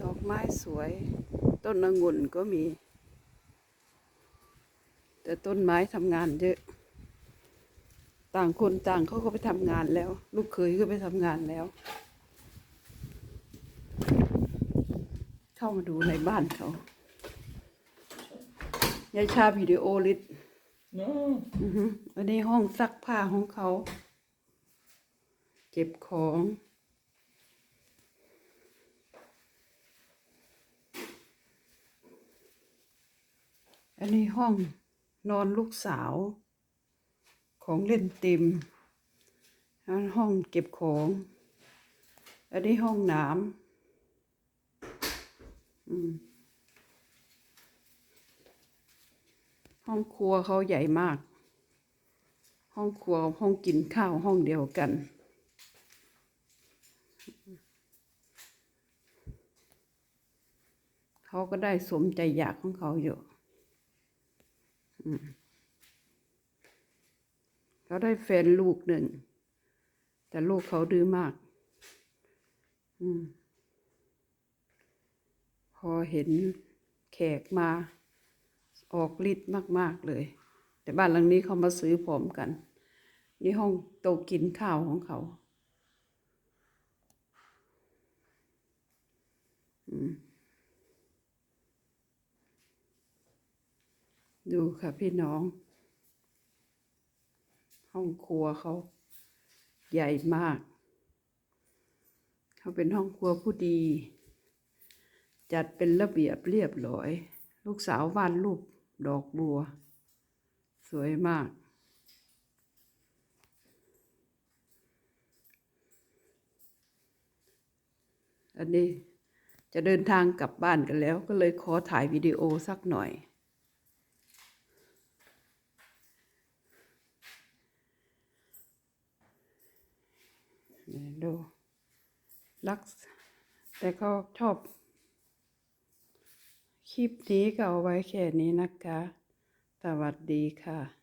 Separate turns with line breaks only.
ดอกไม้สวย ต้นองุ่นก็มี แต่ต้นไม้ทำงานเยอะ ต่างคนต่างเขาก็ไปทำงานแล้ว ลูกเขยก็ไปทำงานแล้ว เข้ามาดูในบ้านเขายายชาวิดีโอลิส
No.
อือฮึอันนี้ห้องซักผ้าของเขา เก็บของ อันนี้ห้องนอนลูกสาว ของเล่นเต็มอันห้องเก็บของ อันนี้ห้องน้ำอืม ห้องครัวเขาใหญ่มาก ห้องครัวห้องกินข้าวห้องเดียวกัน เขาก็ได้สมใจอยากของเขาอยู่อืมเขาได้แฟนลูกหนึ่ง แต่ลูกเขาดื้อมาก อืม พอเห็นแขกมาออกฤทธิ์มาก ๆ เลย แต่บ้านหลังนี้เขามาซื้อพร้อมกัน นี่ห้องโตกินข้าวของเขาดูค่ะพี่น้อง ห้องครัวเขาใหญ่มาก เขาเป็นห้องครัวผู้ดี จัดเป็นระเบียบเรียบร้อย ลูกสาววาดรูปดอกบัว สวยมาก อันนี้จะเดินทางกลับบ้านกันแล้ว ก็เลยขอถ่ายวิดีโอสักหน่อย ดูลักแต่เขาชอบ คลิปนี้ก็เอาไว้แค่นี้นะคะ สวัสดีค่ะ